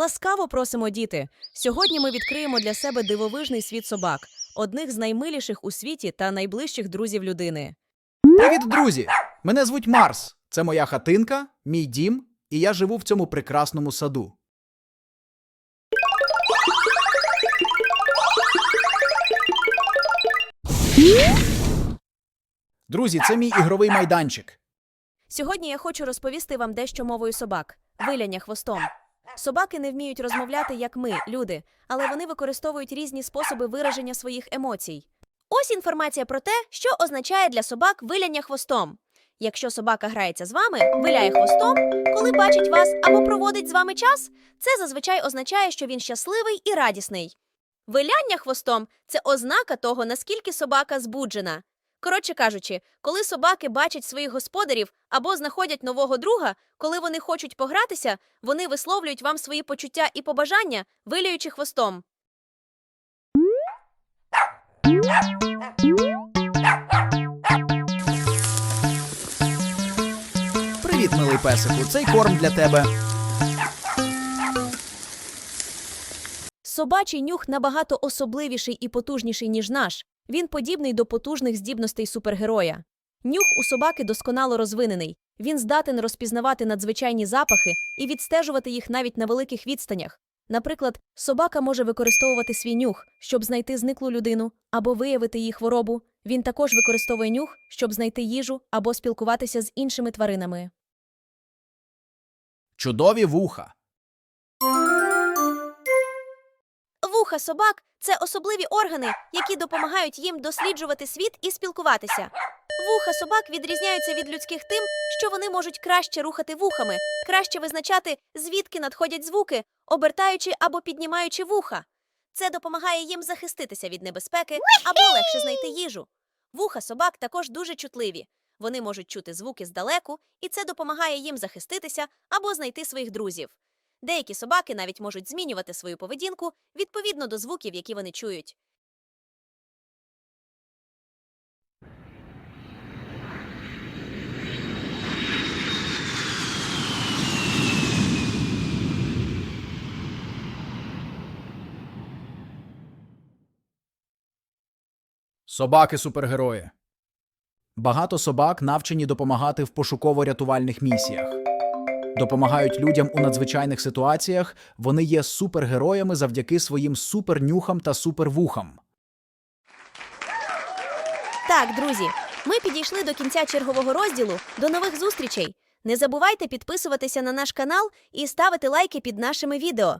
Ласкаво просимо, діти. Сьогодні ми відкриємо для себе дивовижний світ собак, одних з наймиліших у світі та найближчих друзів людини. Привіт, друзі! Мене звуть Марс. Це моя хатинка, мій дім, і я живу в цьому прекрасному саду. Друзі, це мій ігровий майданчик. Сьогодні я хочу розповісти вам дещо мовою собак виляння хвостом. Собаки не вміють розмовляти, як ми, люди, але вони використовують різні способи вираження своїх емоцій. Ось інформація про те, що означає для собак виляння хвостом. Якщо собака грається з вами, виляє хвостом, коли бачить вас або проводить з вами час, це зазвичай означає, що він щасливий і радісний. Виляння хвостом це ознака того, наскільки собака збуджена. Коротше кажучи, коли собаки бачать своїх господарів або знаходять нового друга, коли вони хочуть погратися, вони висловлюють вам свої почуття і побажання, виляючи хвостом. Привіт, милий песику. Цей корм для тебе. Собачий нюх набагато особливіший і потужніший, ніж наш. Він подібний до потужних здібностей супергероя. Нюх у собаки досконало розвинений. Він здатен розпізнавати надзвичайні запахи і відстежувати їх навіть на великих відстанях. Наприклад, собака може використовувати свій нюх, щоб знайти зниклу людину або виявити її хворобу. Він також використовує нюх, щоб знайти їжу або спілкуватися з іншими тваринами. Чудові вуха. Вуха собак це особливі органи, які допомагають їм досліджувати світ і спілкуватися. Вуха собак відрізняються від людських тим, що вони можуть краще рухати вухами, краще визначати, звідки надходять звуки, обертаючи або піднімаючи вуха. Це допомагає їм захиститися від небезпеки або легше знайти їжу. Вуха собак також дуже чутливі. Вони можуть чути звуки здалеку, і це допомагає їм захиститися або знайти своїх друзів. Деякі собаки навіть можуть змінювати свою поведінку відповідно до звуків, які вони чують. Собаки супергерої. Багато собак навчені допомагати в пошуково-рятувальних місіях. Допомагають людям у надзвичайних ситуаціях. Вони є супергероями завдяки своїм супернюхам та супервухам. Так, друзі, ми підійшли до кінця чергового розділу. До нових зустрічей. Не забувайте підписуватися на наш канал і ставити лайки під нашими відео.